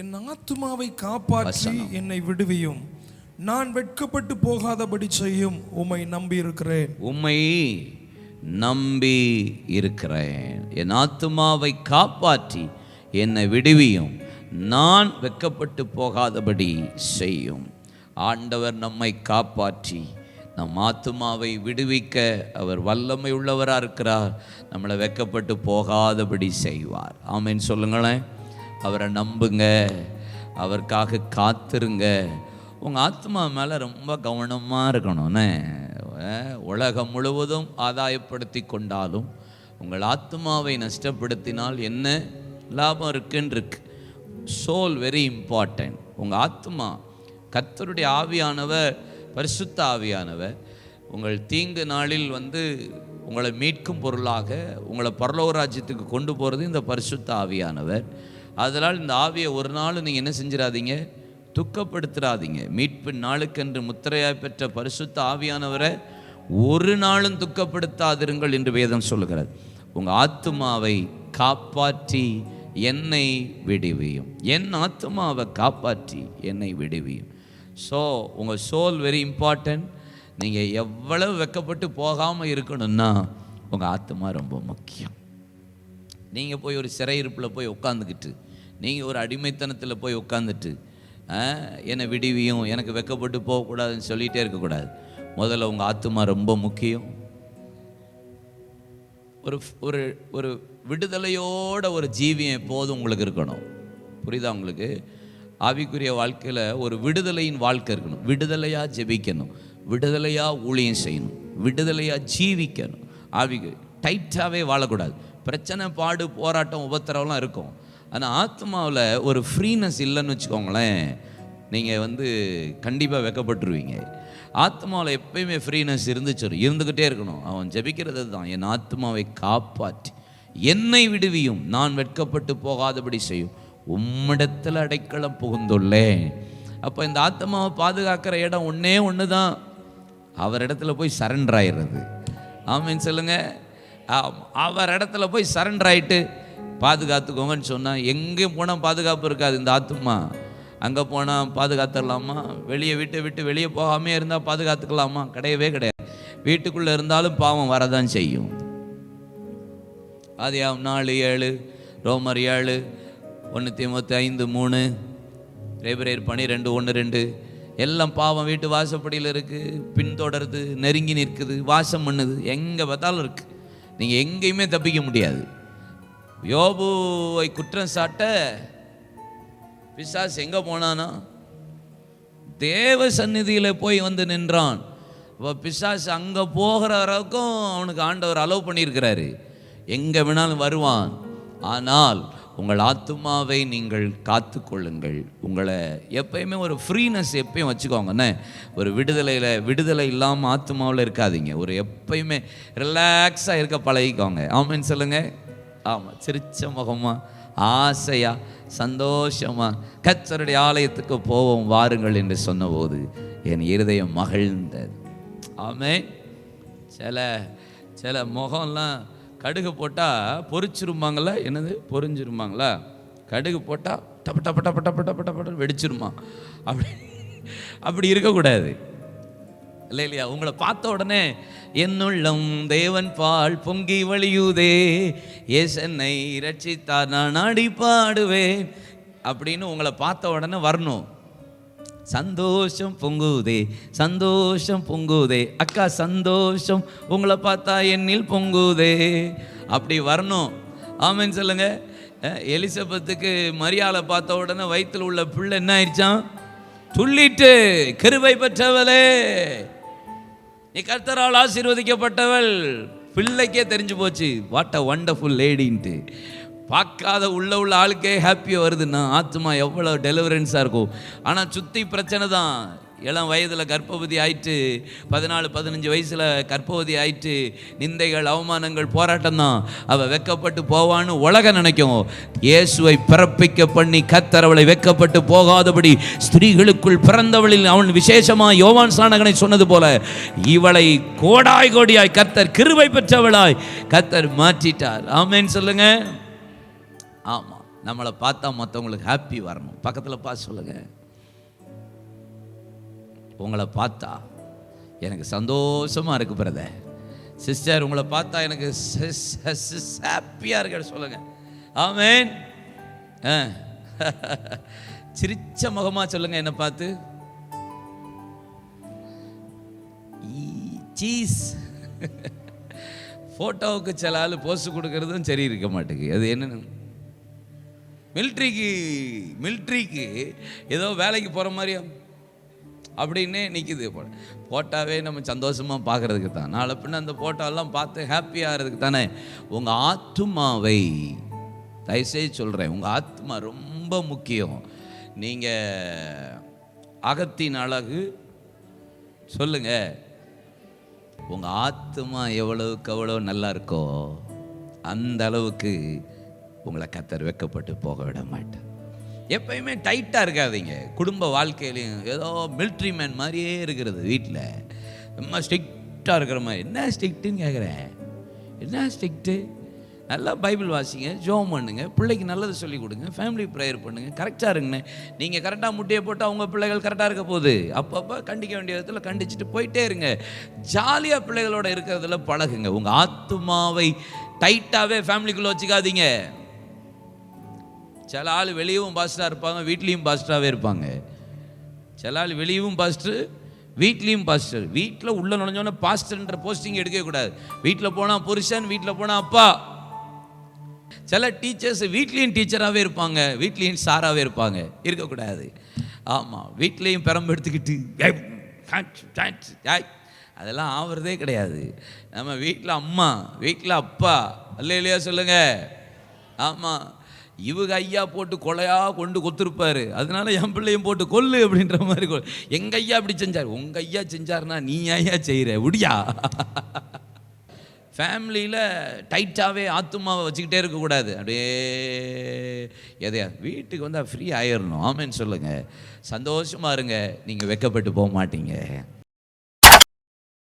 என் ஆத்துமாவை காப்பாற்றி என்னை விடுவியும். நான் வெட்கப்பட்டு போகாதபடி செய்யும் உம்மை நம்பி இருக்கிறேன் உம்மை நம்பி இருக்கிறேன் என் ஆத்துமாவை காப்பாற்றி என்னை விடுவியும். நான் வெட்கப்பட்டு போகாதபடி செய்யும். ஆண்டவர் நம்மை காப்பாற்றி நம் ஆத்துமாவை விடுவிக்க அவர் வல்லமை உள்ளவராக இருக்கிறார் நம்மளை வெட்கப்பட்டு போகாதபடி செய்வார். ஆமென்னு சொல்லுங்களேன். அவரை நம்புங்க. அவருக்காக காத்துருங்க. உங்கள் ஆத்மா மேலே ரொம்ப கவனமாக இருக்கணும்னே உலகம் முழுவதும் ஆதாயப்படுத்தி கொண்டாலும் உங்கள் ஆத்மாவை நஷ்டப்படுத்தினால் என்ன லாபம் இருக்குன்னு இருக்கு சோல் வெரி இம்பார்ட்டன்ட் உங்கள் ஆத்மா கத்தருடைய ஆவியானவர் பரிசுத்த ஆவியானவர் உங்கள் தீங்கு நாளில் வந்து உங்களை மீட்கும் பொருளாக உங்களை பரலோக ராஜ்யத்துக்கு கொண்டு போகிறது இந்த பரிசுத்த ஆவியானவர். அதனால் இந்த ஆவியை ஒரு நாள் நீங்கள் என்ன செஞ்சிடாதீங்க துக்கப்படுத்துறாதீங்க. மீட்பு நாளுக்கென்று முத்திரையாய் பெற்ற பரிசுத்த ஆவியானவரை ஒரு நாளும் துக்கப்படுத்தாதிருங்கள் என்று வேதம் சொல்லுகிறது. உங்கள் ஆத்துமாவை காப்பாற்றி என்னை விடுவியும். என் ஆத்துமாவை காப்பாற்றி என்னை விடுவியும். ஸோ உங்கள் சோல் வெரி இம்பார்ட்டன்ட் நீங்கள் எவ்வளவு வெக்கப்பட்டு போகாமல் இருக்கணும்னா உங்கள் ஆத்மா ரொம்ப முக்கியம். நீங்கள் போய் ஒரு சிறையிருப்பில் போய் உட்காந்துக்கிட்டு நீங்கள் ஒரு அடிமைத்தனத்தில் போய் உட்காந்துட்டு என்னை விடுவியும் எனக்கு வெக்கப்பட்டு போகக்கூடாதுன்னு சொல்லிகிட்டே இருக்கக்கூடாது. முதல்ல உங்கள் ஆத்மா ரொம்ப முக்கியம். ஒரு ஒரு ஒரு விடுதலையோட ஒரு ஜீவியம் எப்போதும் உங்களுக்கு இருக்கணும். புரியுதா உங்களுக்கு? ஆவிக்குரிய வாழ்க்கையில் ஒரு விடுதலையின் வாழ்க்கை இருக்கணும். விடுதலையாக ஜெபிக்கணும். விடுதலையாக ஊழியம் செய்யணும். விடுதலையாக ஜீவிக்கணும். ஆவிக்கு டைட்டாகவே வாழக்கூடாது. பிரச்சனை பாடு போராட்டம் உபத்திரவெல்லாம் இருக்கும். ஆனால் ஆத்மாவில் ஒரு ஃப்ரீனஸ் இல்லைன்னு வச்சுக்கோங்களேன் நீங்கள் வந்து கண்டிப்பாக வெக்கப்பட்டுருவீங்க. ஆத்மாவில் எப்பயுமே ஃப்ரீனஸ் இருந்துச்சு இருந்துக்கிட்டே இருக்கணும். அவன் ஜெபிக்கிறது தான். என் ஆத்மாவை காப்பாற்றி. என்னை விடுவியும். நான் வெட்கப்பட்டு போகாதபடி செய்யும். உம்மிடத்தில் அடைக்கலம் புகுந்துள்ளேன். அப்போ இந்த ஆத்மாவை பாதுகாக்கிற இடம் ஒன்றே ஒன்று தான் அவர் இடத்துல போய் சரண்டர் ஆயிடுறது. ஆமீன் சொல்லுங்கள் அவர் இடத்துல போய் சரண்டர் ஆகிட்டு பாதுகாத்துக்கோங்கன்னு சொன்னால் எங்கேயும் போனால் பாதுகாப்பு இருக்காது இந்த ஆத்துமா? அங்கே போனால் பாதுகாத்துடலாமா? வெளியே வீட்டை விட்டு வெளியே போகாமே இருந்தால் பாதுகாத்துக்கலாமா? கிடையவே கிடையாது. வீட்டுக்குள்ளே இருந்தாலும் பாவம் வரதான் செய்யும். ஆதியாம் நாலு ஏழு ரோமர் ஏழு ஒன்று தீமத்து ஐந்து மூணு ரேபரேர் பனிரெண்டு ஒன்று ரெண்டு. எல்லாம் பாவம் வீட்டு வாசப்படியில் இருக்குது பின்தொடருது நெருங்கி நிற்குது வாசம் பண்ணுது எங்கே பார்த்தாலும் இருக்குது நீங்கள் எங்கேயுமே தப்பிக்க முடியாது. யோபுவை குற்றம் சாட்ட பிசாஸ் எங்கே போனானா? தேவ சந்நிதியில் போய் வந்து நின்றான். இப்போ பிசாஸ் அங்கே போகிற வரைக்கும் அவனுக்கு ஆண்டவர் அலோவ் பண்ணியிருக்கிறாரு. எங்கே வேணாலும் வருவான். ஆனால் உங்கள் ஆத்துமாவை நீங்கள் காத்து கொள்ளுங்கள் உங்களை எப்பயுமே ஒரு ஃப்ரீனஸ் எப்பயும் வச்சுக்கோங்கண்ணே ஒரு விடுதலையில் விடுதலை இல்லாமல் ஆத்துமாவில் இருக்காதீங்க. ஒரு எப்பயுமே ரிலாக்ஸாக இருக்க பழகிக்கோங்க. ஆமான்னு சொல்லுங்கள் ஆமாம் சிரிச்ச முகமாக ஆசையாக சந்தோஷமாக கத்தருடைய ஆலயத்துக்கு போவோம் வாருங்கள் என்று சொன்னபோது என் இருதயம் மகிழ்ந்தது. ஆமே சில சில முகம்லாம் கடுகு போட்டால் பொரிச்சிருமாங்களா என்னது? பொறிஞ்சிருமாங்களா கடுகு போட்டால் டப்ப டப்ப டப்ப டப்ப டப்ப டப்ப வெடிச்சிருமா? அப்படி அப்படி இருக்கக்கூடாது. இல்லை இல்லையா? உங்களை பார்த்த உடனே என்னுள்ளம் தேவன் பால் பொங்கி வழியுதே ஏசன்னை ரட்சித்தார் நான் ஆடி பாடுவேன் அப்படின்னு உங்களை பார்த்த உடனே வரணும். சந்தோஷம் பொங்குதே சந்தோஷம் பொங்குதே. அக்கா சந்தோஷம் உங்களை பார்த்தா என்னில் பொங்குதே. அப்படி வரணும். ஆமென்னு சொல்லுங்க. எலிசபத்துக்கு எலிசபெத்துக்கு மரியாதை பார்த்த உடனே வயிற்றில் உள்ள பிள்ளை என்ன ஆயிடுச்சான் துள்ளிட்டு கருவை பெற்றவளே. நீ கர்த்தரால் ஆசீர்வதிக்கப்பட்டவள். பிள்ளைக்கே தெரிஞ்சு போச்சு. வாட் அ வண்டர்ஃபுல் லேடின்ட்டு பார்க்காத உள்ள உள்ள ஆளுக்கே ஹாப்பியாக வருதுன்னா ஆத்மா எவ்வளோ டெலிவரன்ஸாக இருக்கும். ஆனால் சுற்றி பிரச்சனை தான். இளம் வயதில் கர்ப்பவதி ஆயிட்டு பதினாலு பதினஞ்சு வயசில் கர்ப்பவதி ஆயிட்டு நிந்தைகள் அவமானங்கள் போராட்டம் தான். அவள் வெக்கப்பட்டு போவான்னு உலக நினைக்கும். இயேசுவை பிறப்பிக்க பண்ணி கத்தர் அவளை வெக்கப்பட்டு போகாதபடி ஸ்திரீகளுக்குள் பிறந்தவளில் அவன் விசேஷமாக யோவான் சாணகனை சொன்னது போல இவளை கோடாய் கோடியாய் கத்தர் கிருவை பெற்றவளாய் கத்தர் மாற்றிட்டார். ஆமேன்னு சொல்லுங்கள் ஆமாம் நம்மளை பார்த்தா மற்றவங்களுக்கு ஹாப்பி வரணும். பக்கத்தில் பார்த்து சொல்லுங்கள் உங்களை பார்த்தா எனக்கு சந்தோஷமாக இருக்குது பிரதர் சிஸ்டர் உங்களை பார்த்தா எனக்கு ஹாப்பியாக இருக்கு சொல்லுங்க. ஆமேன் ஆ. சிரிச்ச முகமாக சொல்லுங்க என்னை பார்த்து. சீஸ் ஃபோட்டோவுக்கு சில ஆள் போஸ்ட் கொடுக்கறதும் சரி இருக்க மாட்டேங்குது. அது என்னென்னு மில்ட்ரிக்கு மில்ட்ரிக்கு ஏதோ வேலைக்கு போகிற மாதிரியா? அப்படின்னே நிற்கிது போட்டாவே நம்ம சந்தோஷமாக பார்க்குறதுக்கு தான். நாளை பின்ன அந்த போட்டோலாம் பார்த்து ஹாப்பியாகிறதுக்கு தானே. உங்கள் ஆத்துமாவை தயவுசெய்து சொல்கிறேன் உங்கள் ஆத்மா ரொம்ப முக்கியம். நீங்கள் அகத்தின் அழகு சொல்லுங்கள் உங்கள் ஆத்மா எவ்வளவுக்கு எவ்வளோ நல்லா இருக்கோ அந்த அளவுக்கு உங்களை கத்தர் வெக்கப்பட்டு போக விட மாட்டேன் எப்பயுமே டைட்டாக இருக்காதீங்க. குடும்ப வாழ்க்கையிலையும் ஏதோ மிலிட்ரி மேன் மாதிரியே இருக்கிறது வீட்டில் ரொம்ப ஸ்ட்ரிக்டாக இருக்கிற மாதிரி. என்ன ஸ்ட்ரிக்ட்டுன்னு கேட்குறேன் என்ன ஸ்ட்ரிக்ட்டு நல்லா பைபிள் வாசிங்க ஜோம் பண்ணுங்க பிள்ளைக்கு நல்லது சொல்லி கொடுங்க ஃபேமிலி ப்ரேயர் பண்ணுங்க. கரெக்டாக இருங்கண்ணே. நீங்கள் கரெக்டாக முட்டையை போட்டு அவங்க பிள்ளைகள் கரெக்டாக இருக்க போகுது. அப்பப்போ கண்டிக்க வேண்டிய விதத்தில் கண்டிச்சுட்டு போயிட்டே இருங்க. ஜாலியாக பிள்ளைகளோட இருக்கிறதுல பழகுங்க. உங்கள் ஆத்துமாவை டைட்டாகவே ஃபேமிலிக்குள்ளே வச்சுக்காதீங்க. சில ஆள் வெளியவும் பாஸ்டராக இருப்பாங்க வீட்லேயும் பாஸ்டராகவே இருப்பாங்க. சில ஆள் வெளியவும் பாஸ்டர் வீட்லேயும் பாஸ்டர் வீட்டில் உள்ளே நுழைஞ்சோன்னே பாஸ்டர்ன்ற போஸ்டிங் எடுக்கவே கூடாது. வீட்டில் போனால் புருஷன் வீட்டில் போனால் அப்பா. சில டீச்சர்ஸ் வீட்லேயும் டீச்சராகவே இருப்பாங்க வீட்லேயும் சாராகவே இருப்பாங்க. இருக்கக்கூடாது ஆமாம் வீட்லேயும் பெரம்பு எடுத்துக்கிட்டு அதெல்லாம் ஆவறதே கிடையாது. நம்ம வீட்டில் அம்மா வீட்டில் அப்பா. அல்ல இல்லையா சொல்லுங்கள் ஆமாம் இவங்க ஐயா போட்டு கொலையா கொண்டு கொத்திருப்பார். அதனால என் பிள்ளையும் போட்டு கொல்லு அப்படின்ற மாதிரி கொ- எங்க ஐயா அப்படி செஞ்சார். உங்க ஐயா செஞ்சாருன்னா நீ ஐயா செய்கிற விடியா. ஃபேமிலியில் டைட்டாகவே ஆத்துமாவை வச்சுக்கிட்டே இருக்கக்கூடாது. அப்படியே எதையா? வீட்டுக்கு வந்தால் ஃப்ரீ ஆயிடணும் ஆமேன்னு சொல்லுங்கள் சந்தோஷமாக இருங்க. நீங்கள் வெக்கப்பட்டு போக மாட்டீங்க.